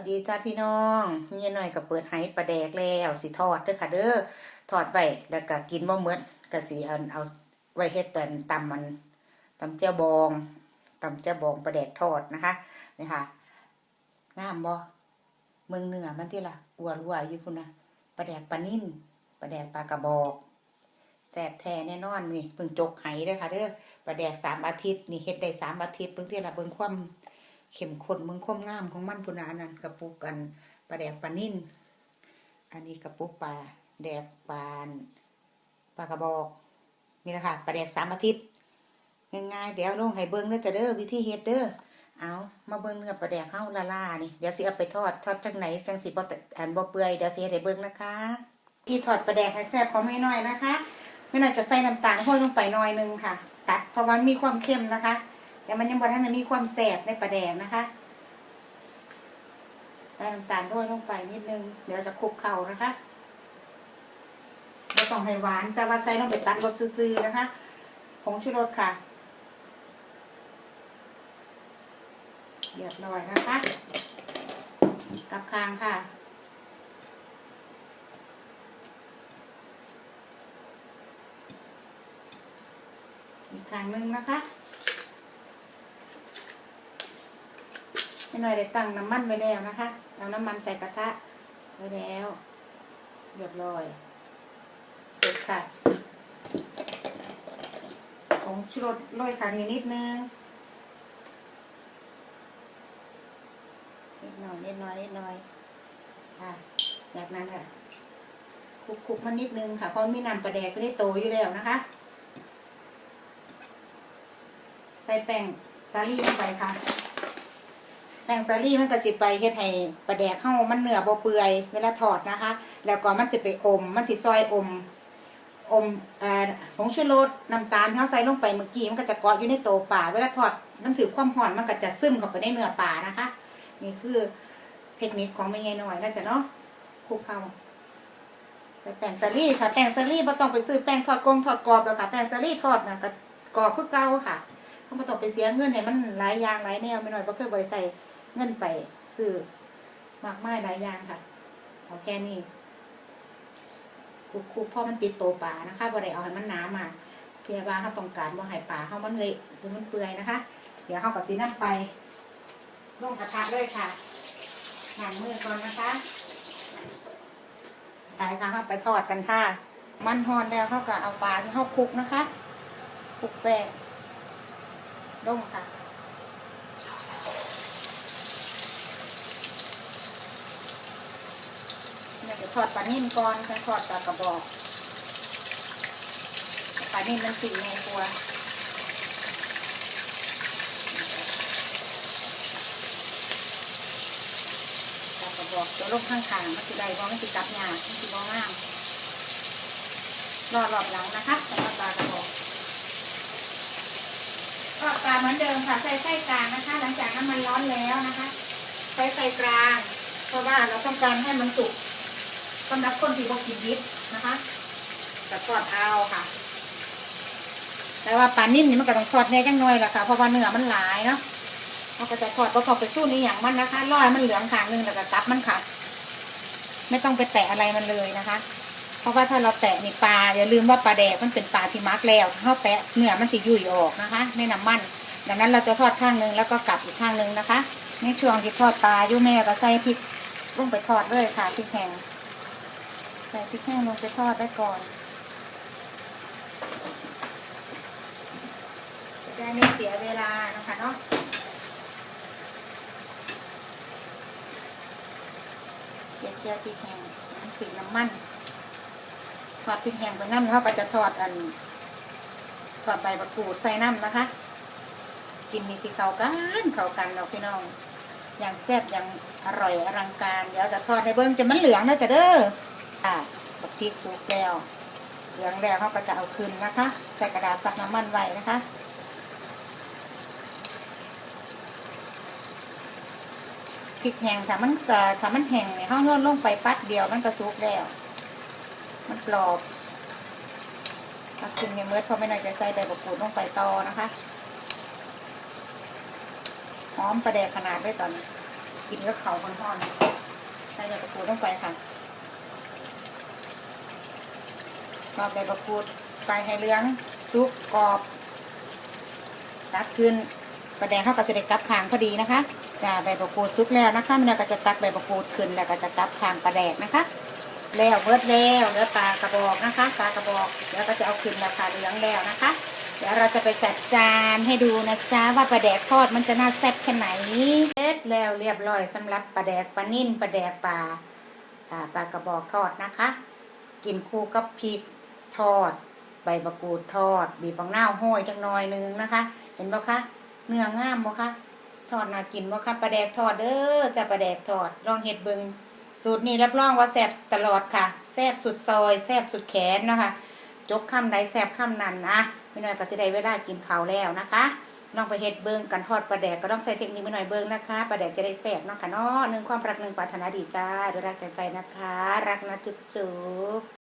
วัสดีจ้าพี่น้องเมียหน่อยก็เปิดไห้ปลาแดกแล้วสิทอดเด้อค่ะเด้อทอดไว้แล้วก็กินบ่เหมือนก็สิเอาเอาไว้เฮ็ดแต่ตำมันตำเจ้าบองตำเจ้าบองปลาแดกทอดนะคะนี่ค่ะงามบ่เมืองเหนือมันที่ละอัวรัวอยู่พุ่นนะปลาแดกปลานิ่นปลาแดกปลากระบอกแซ่บแท้แน่นอนนี่เพิ่งจกไห้เด้อค่ะเด้อปลาแดกสามอาทิตย์นี่เฮ็ดได้สามอาทิตย์เพิ่งที่ละเบิ่งความ เข้มข้นมึงคมงามของมันพุนานั่นกระปุกกันปลาแดกปลานิ่นอันนี้กระปุกปลาแดกปลาปลากระบอกนี่นะคะปลาแดกสามอาทิตย์ง่ายๆเดี๋ยวลงให้เบิ้งเด้อจะเด้อวิธีเฮ็ดเด้อเอามาเบิ้งเนื้อปลาแดกเฮาละล่านี่เดี๋ยวสิเอาไปทอดทอดจังไหนจังสิบ่แตอันบ่เปื่อยเดี๋ยวสิให้เบิ้งนะคะที่ทอดปลาแดกให้แซ่บของแม่น้อยนะคะแม่น้อยจะใส่น้ำตาลห้อยลงไปหน่อยนึงค่ะ ตัดเพราะวันมีความเค็มนะคะ แต่มันยังบ่ทันมีความแสบในปลาแดงนะคะใส่น้ำตาลด้วยลงไปนิดนึง เดี๋ยวจะคลุกเข่านะคะไม่ต้องให้หวาน แต่ว่าใส่ลงไปตัดรสซื่อๆนะคะผงชูรสค่ะเรียบร้อยนะคะ กับคางค่ะอีกครั้งหนึ่งนะคะ ไม่ห น่อยได้ตั้งน้ำมันไว้แล้วนะคะ เอาน้ำมันใส่กระทะไว้แล้ว เรียบร้อย เสร็จค่ะผงชูรสโรยค่ะนิดนิดนึงนิดหน่อยนิดหน่อยนิดหน่อยค่ะจากนั้นค่ะคลุกๆมันนิดนึงค่ะเพราะมีน้ำปลาแดกก็ได้โตอยู่แล้วนะคะ ใส่แป้งสาลี่ลงไปค่ะ แป้งสาลี่มันก็สิไปเฮ็ดให้ปลาแดกเฮามันเนื้อบ่เปื่อยเวลาทอดนะคะ แล้วก็มันสิไปอม มันสิซอยอม อมอ่อผงชูรสน้ำตาลที่เฮาใส่ลงไปเมื่อกี้มันก็จะเกาะอยู่ในโตปลาเวลาทอดมันถือความร้อนมันก็จะซึมเข้าไปในเนื้อปลานะคะ นี่คือเทคนิคของแม่ยายน้อยนะจ๊ะเนาะคลุกเข้าใส่แป้งสาลี่ค่ะแป้งสาลี่บ่ต้องไปซื้อแป้งทอดกลมทอดกรอบแล้วค่ะแป้งสาลี่ทอดนะก็กรอบคือเก่าค่ะ เขาบ่ต้องไปเสียเงินให้มันหลายอย่างหลายแนวไม่น้อยเพราะเคยบริใส่เงินไปซื้อมากมายหลายอย่างค่ะเอาแค่นี้คุกคุกเพราะมันติดโตวปลานะคะบ่ได้เอาให้มันหนามากเพียงว่าเขาต้องการบ่ให้ปลาเขามันเละหรือมันเปื่อยนะคะ เดี๋ยวเขาก็สีน้ำไปลงกระทะเลยค่ะหั่นมือก่อนนะคะตายค่ะเขาไปทอดกันค่ะมันหอนแล้วเขาก็เอาปลาที่เขาคลุกนะคะคลุกแป้ง ลงค่ะ เนี่ยจะทอดปลานิ่มก่อนจะทอดปลากระบอกปลานิ่มมันสีในตัวปลากระบอกตัวลงข้างขางมันสิได้บ่มันสิกลับหยาบมันสิบ่งามรอรอบหลังนะคะสำหรับปลากระบอก ก็ปลาเหมือนเดิมค่ะใส่ไฟกลางนะคะ หลังจากน้ำมันร้อนแล้วนะคะใช้ไฟกลาง เพราะว่าเราต้องการให้มันสุกสำหรับคนที่บอกกินดิบนะคะแต่ทอดเอาค่ะ แต่ว่าปลานิ่มนี่มันก็ต้องทอดแน่จังน่อยแหละค่ะเพราะว่าเนื้อมันหลายเนาะเราก็จะทอดก็ต้องไปสู้นี่อย่างมันนะคะร้อยมันเหลืองขางหนึงแล้วก็ตับมันค่ะ ไม่ต้องไปแตะอะไรมันเลยนะคะ เพราะว่าถ้าเราแตะนี่ปลาอย่าลืมว่าปลาแดกมันเป็นปลาที่มักแล้วถ้าเราแตะเนื้อมันสิยุ่ยออกนะคะในน้ำมัน ดังนั้นเราจะทอดข้างนึงแล้วก็กลับอีกข้างนึงนะคะ ในช่วงที่ทอดปลาอยู่แม่ก็ใส่พริกลงไปทอดเลยค่ะพริกแห้งใส่พริกแห้งลงไปทอดได้ก่อนจะได้ไม่เสียเวลานะคะเนาะเจียวพริกแห้งน้ำพริกน้ำมัน ทอดพริกแห้งไปน้ำแล้วก็จะทอดอันทอดใบมะกรูดใส่น้ำนะคะ กินมีสีเขากันเขากันเราพี่น้องอย่างแซ่บอย่างอร่อยอลังการเดี๋ยวจะทอดให้เบิ้งจนมันเหลืองนะจ๊ะเด้ออะบักพริกสุกแล้วเหลืองแล้วเขาก็จะเอาขึ้นนะคะ ใส่กระดาษซับน้ำมันไว้นะคะพริกแห้งถ้ามันถ้ามันแห้งเนี่ยเขาโยนลงไปปัดเดียวมันก็สุกแล้ว มันกรอบถ้าขึ้นในเมื่อพอไม่หน่อยจะใส่ใบบักกูดลงไปต่อนะคะหอมประแดกขนาดไว้ตอนนี้กินกับเขาวห่อนๆใส่ใบมะกรูดลงไปค่ะทอดใบมะกรูดไปให้เหลืองสุกกรอบตักขึ้นประแดงเข้ากับเสด็จกลับคางพอดีนะคะจะใบมะกรูดสุกแล้วนะคะมันก็จะตักใบมะกรูดขึ้นแล้วก็จะกลับคางประแดกนะคะ แล้วเบิดแล้วเหลือปลากระบอกนะคะปลากระบอกแล้วก็จะเอาขึ้นราคาเหลืองแล้วนะคะ เดี๋ยวเราจะไปจัดจานให้ดูนะจ๊ะว่าปลาแดกทอดมันจะน่าแซ่บแค่ไหนเสร็จแล้วเรียบร้อยสำหรับปลาแดกปลานิ่นปลาแดกปลาปลากระบอกทอดนะคะ กินคู่กับพริกทอด ใบมะกรูดทอด บีบปังเน่าวห้อยจังหน่อยนึงนะคะ เห็นบ่คะเนื้องามบ่คะทอดน่ากินบ่คะปลาแดกทอดเด้อจะปลาแดกทอดลองเฮ็ดเบิง สูตรนี้รับรองว่าแซ่บตลอดค่ะแซ่บสุดซอยแซ่บสุดแขนนะคะจกคำใดแซบคำนั้นนะไม่น้อยก็จะได้เวลากินข้าวแล้วนะคะลองไปเฮ็ดเบิ้งกันทอดปลาแดกก็ต้องใส่เทคนิคไม่น้อยเบิ้งนะคะปลาแดกจะได้แซ่บเนาะค่ะเนาะหนึ่งความรักหนึ่งปรารถนาดีจ้าด้วยรักจใจนะคะ รักนะจุ๊บจุ๊บ